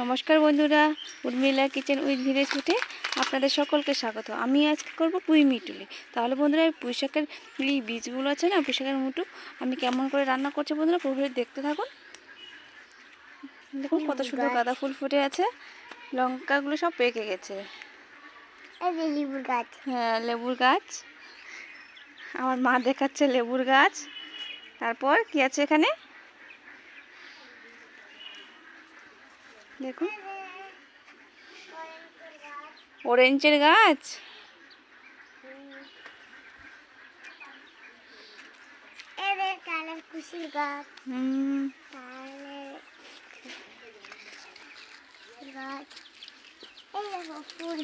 নমস্কার বন্ধুরা Urmila kitchen with village ফুটে আপনাদের সকলকে স্বাগত। আমি আজকে করব পুঁই মিটুলি। তাহলে বন্ধুরা এই পুঁই শাকের এই বীজগুলো আছে না পুঁই শাকের মুটু আমি কেমন করে রান্না করছি বন্ধুরা পুরোপুরি দেখতে থাকুন। দেখুন কত সুন্দর গাঁদা ফুল ফুটে আছে লঙ্কাগুলো সব পেকে গেছে। লিবুর গাছ। হ্যাঁ লেবুর গাছ। আমার মা দেখাচ্ছে লেবুর গাছ। তারপর কি আছে এখানে দেখুন অরেঞ্জের গাছ এদের কালার কুশির গাছ হুম তাহলে গাছ দেখো ফুল।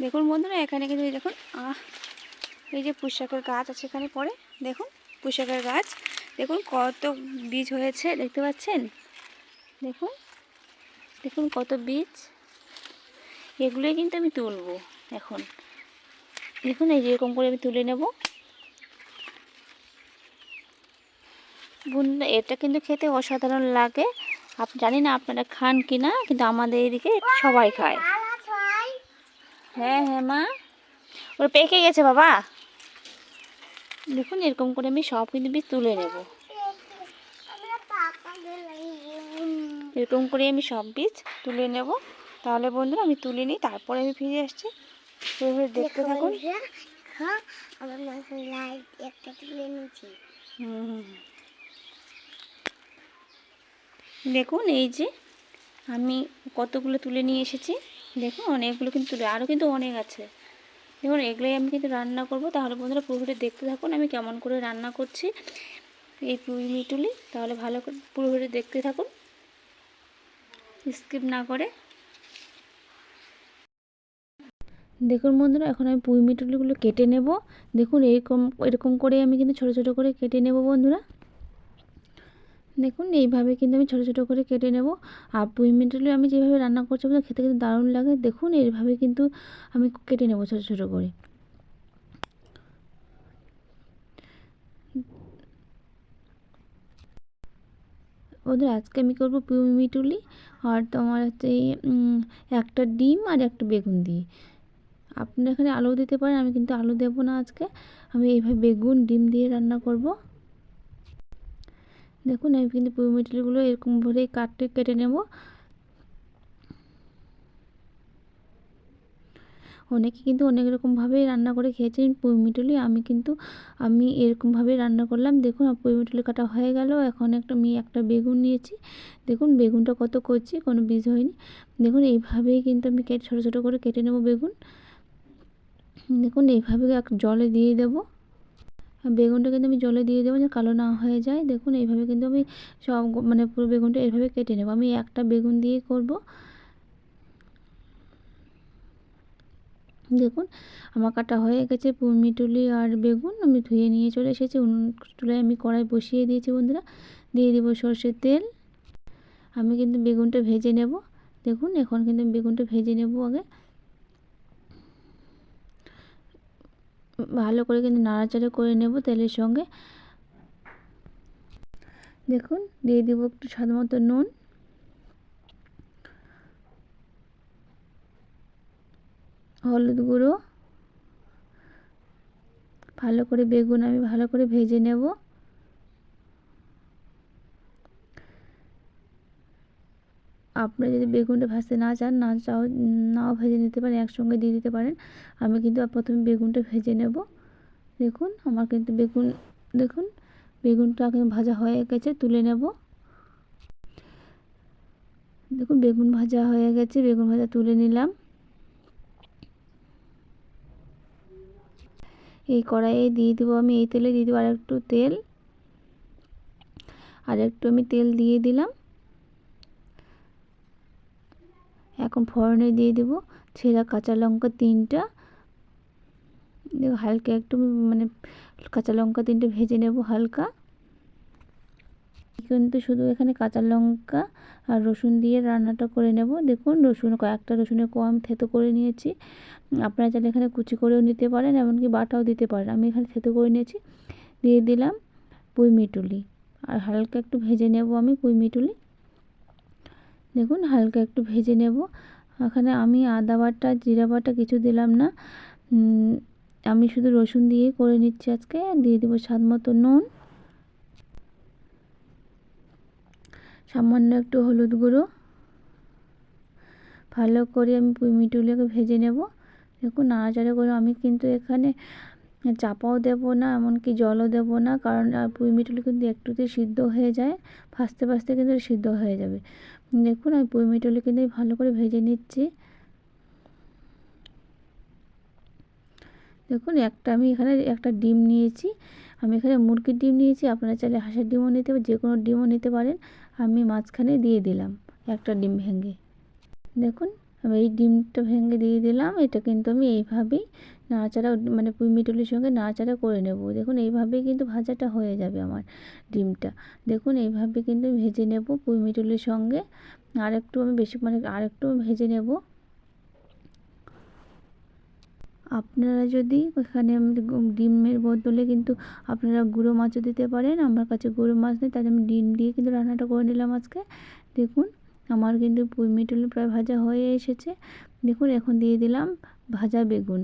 দেখুন বন্ধুরা এখানে কিন্তু দেখুন আহ এই যে পুঁশাকের গাছ আছে এখানে পরে দেখুন পুঁশাকের গাছ, দেখুন কত বীজ হয়েছে, দেখতে পাচ্ছেন? দেখুন দেখুন কত বীজ। এগুলোই কিন্তু আমি তুলবো এখন। দেখুন এই যে যেরকম করে আমি তুলে নেব। বন্ধুরা এটা কিন্তু খেতে অসাধারণ লাগে। আপ জানি না আপনারা খান কি না কিন্তু আমাদের এদিকে সবাই খায়। হ্যাঁ হ্যাঁ মা। ওরা পেকে গেছে বাবা। দেখুন এরকম করে আমি সব কিন্তু বীজ তুলে নেব। এরকম করে আমি সব বীজ তুলে নেব। তাহলে বন্ধুরা আমি তুলে নিই তারপরে আমি ফিরে আসছি। এভাবে দেখতে থাকুন। হ্যাঁ। দেখুন এই যে আমি কতগুলো তুলে নিয়ে এসেছি। দেখুন অনেকগুলো কিন্তু তুলে আরও কিন্তু অনেক আছে। দেখুন, এগুলোই আমি কিন্তু রান্না করব, তাহলে বন্ধুরা পুরোপুরি দেখতে থাকুন আমি কেমন করে রান্না করছি। এই পুঁই মিটুলি, তাহলে ভালো করে পুরোপুরি দেখতে থাকুন। স্কিপ না করে। দেখুন বন্ধুরা, এখন আমি পুঁই মিটুলিগুলো কেটে নেব। দেখুন, এরকম এরকম করে আমি কিন্তু ছোট ছোট করে কেটে নেব বন্ধুরা। দেখুন, এইভাবে কিন্তু আমি ছোটো ছোটো করে কেটে নেব। আর পুঁই মিটুলি আমি যেভাবে রান্না করছি বন্ধুরা খেতে কিন্তু দারুণ লাগে। দেখুন, এইভাবে কিন্তু আমি কেটে নেব ছোটো ছোটো করে। ওদের আজকে আমি করব পুঁই মিটুলি আর তোমার হচ্ছে একটা ডিম আর একটা বেগুন দিয়ে। আপনারা এখানে আলু দিতে পারেন, আমি কিন্তু আলু দেবো না আজকে। আমি এইভাবে বেগুন, ডিম দিয়ে রান্না করব। দেখুন, আমি কিন্তু মিটুলিগুলো এরকম ভরেই কাটতে, কেটে নেব। অনেকে কিন্তু অনেক রকমভাবেই রান্না করে খেয়েছেন পুঁই মিটুলি আমি কিন্তু, আমি এরকমভাবেই রান্না করলাম। দেখুন পুঁই মিটুলি কাটা হয়ে গেল। এখন একটা, আমি একটা বেগুন নিয়েছি। দেখুন, বেগুনটা কত করছি, কোনো বীজ হয়নি। দেখুন, এইভাবেই কিন্তু আমি কেটে, ছোটো ছোটো করে কেটে নেব বেগুন। দেখুন, এইভাবে এক- জলে দিয়ে দেবো। বেগুনটা কিন্তু আমি জলে দিয়ে দেবো যে কালো না হয়ে যায়। দেখুন, এইভাবে কিন্তু আমি সব মানে পুরো বেগুনটা এইভাবে কেটে নেব। আমি একটা বেগুন দিয়ে করব। দেখুন, আমার কাটা হয়ে গেছে মিটুলি আর বেগুন। আমি ধুয়ে নিয়ে চলে এসেছি। উনুন চুলায় আমি কড়াই বসিয়ে দিয়েছি, বন্ধুরা। দিয়ে দেবো সর্ষের তেল। আমি কিন্তু বেগুনটা ভেজে নেব। দেখুন, এখন কিন্তু বেগুনটা ভেজে নেব আগে। ভালো করে কিন্তু নাড়াচাড়া করে নেব তেলের সঙ্গে। দেখুন, দিয়ে দেবো একটু স্বাদ মতো নুন। হলুদ গুঁড়ো। ভালো করে বেগুন আমি ভালো করে ভেজে নেব। আপনারা যদি বেগুনটা ভাজতে না চান, না চাও, নাও ভেজে নিতে পারেন, একসঙ্গে দিয়ে দিতে পারেন। আমি কিন্তু প্রথমে বেগুনটা ভেজে নেব। দেখুন, আমার কিন্তু বেগুন, দেখুন, বেগুনটা কিন্তু ভাজা হয়ে গেছে, তুলে নেব। দেখুন, বেগুন ভাজা হয়ে গেছে, বেগুন ভাজা তুলে নিলাম। এই কড়াইয়ে দিয়ে দেবো আমি, এই তেলে দিয়ে দেবো আর একটু তেল। আর একটু আমি তেল দিয়ে দিলাম। এখন ফোড়নে দিয়ে দেবো ছেঁড়া কাঁচা লঙ্কা তিনটা। হালকা একটু মানে কাঁচা লঙ্কা তিনটে ভেজে নেব হালকা। কিন্তু শুধু এখানে কাঁচা লঙ্কা আর রসুন দিয়ে রান্নাটা করে নেব। দেখুন রসুন, কয়েকটা রসুনের কম থেতো করে নিয়েছি। আপনারা চাইলে এখানে কুচি করেও নিতে পারেন, এমনকি বাটাও দিতে পারেন। আমি এখানে থেতো করে নিয়েছি। দিয়ে দিলাম পুঁই মিটুলি। আর হালকা একটু ভেজে নেব আমি পুঁই মিটুলি। দেখুন, হালকা একটু ভেজে নেব। এখানে আমি আদা বাটা, জিরা বাটা কিছু দিলাম না। আমি শুধু রসুন দিয়ে করে নিচ্ছি আজকে। দিয়ে দেবো স্বাদ মতো নুন। সামান্য একটু হলুদ গুঁড়ো। ভালো করে আমি পুঁই মিটুলিকে ভেজে নেব। দেখুন, নাড়াচাড়া করে আমি কিন্তু এখানে চাপাও দেবো না, এমনকি জলও দেবো না, কারণ পুঁই মিটুলি কিন্তু একটুতে সিদ্ধ হয়ে যায়, ভাজতে ভাজতে কিন্তু সিদ্ধ হয়ে যাবে। দেখুন, আমি পুঁই মিটুলি কিন্তু ভালো করে ভেজে নিচ্ছি। দেখুন, একটা আমি এখানে একটা ডিম নিয়েছি, আমি এখানে মুরগির ডিম নিয়েছি, আপনারা চাইলে হাঁসের ডিমও নিতে যে কোনো ডিমও নিতে পারেন, আমি মাঝখানে দিয়ে দিলাম একটা ডিম ভেঙে। দেখুন আমি এই ডিমটা ভেঙে দিয়ে দিলাম। এটা কিন্তু আমি এইভাবেই নাড়াচাড়া মানে মিটুলির সঙ্গে নাড়াচাড়া করে নেব। দেখুন, এইভাবেই কিন্তু ভাজাটা হয়ে যাবে আমার ডিমটা। দেখুন, এইভাবে কিন্তু ভেজে নেব পুঁই মিটুলির সঙ্গে। আর একটু আমি বেশি মানে আর একটু ভেজে নেব। আপনারা যদি এখানে ডিমের বদলে কিন্তু আপনারা গুঁড়ো মাছও দিতে পারেন। আমার কাছে গুঁড়ো মাছ নেই তাই আমি ডিম দিয়ে কিন্তু রান্নাটা করে নিলাম আজকে। দেখুন আমার কিন্তু পুঁই মিটুলি প্রায় ভাজা হয়ে এসেছে। দেখুন, এখন দিয়ে দিলাম ভাজা বেগুন।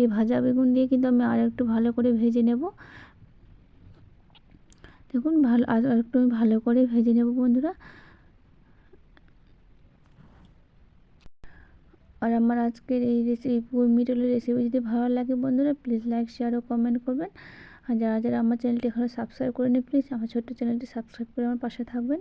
এই ভাজা বেগুন দিয়ে কিন্তু আমি আর একটু ভালো করে ভেজে নেব। দেখুন, ভালো, আর একটু আমি ভালো করে ভেজে নেব বন্ধুরা। আর আমার আজকের এই রেসিপি মিটলের রেসিপি যদি ভালো লাগে বন্ধুরা প্লিজ লাইক শেয়ার ও কমেন্ট করবেন। আর যারা যারা আমার চ্যানেলটি এখনও সাবস্ক্রাইব করে করেনি প্লিজ আমার ছোট্ট চ্যানেলটি সাবস্ক্রাইব করে আমার পাশে থাকবেন।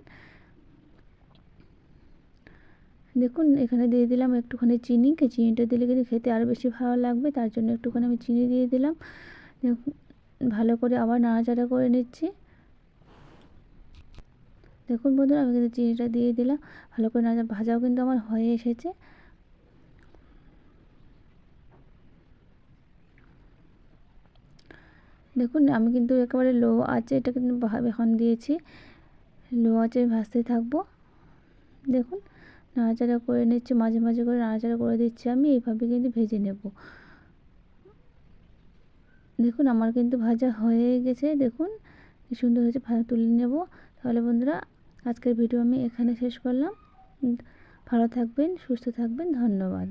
দেখুন, এখানে দিয়ে দিলাম একটুখানি চিনি। চিনিটা দিলে কিন্তু খেতে আরও বেশি ভালো লাগবে, তার জন্য একটুখানি আমি চিনি দিয়ে দিলাম। ভালো করে আবার নাড়াচাড়া করে নিচ্ছি। দেখুন বন্ধুরা, আমি কিন্তু চিনিটা দিয়ে দিলাম। ভালো করে নাড়া, ভাজাও কিন্তু আমার হয়ে এসেছে। দেখুন, আমি কিন্তু একেবারে লো আছে এটা কিন্তু এখন দিয়েছি। লো আছে ভাজতে থাকব। দেখুন নাড়াচাড়া করে নিচ্ছি, মাঝে মাঝে করে নাড়াচাড়া করে দিচ্ছি, আমি এইভাবে কিন্তু ভেজে নেব। দেখুন আমার কিন্তু ভাজা হয়ে গেছে, দেখুন কি সুন্দর হয়েছে ভাজা তুলে নেব। তাহলে বন্ধুরা, আজকের ভিডিও আমি এখানে শেষ করলাম। ভালো থাকবেন, সুস্থ থাকবেন, ধন্যবাদ।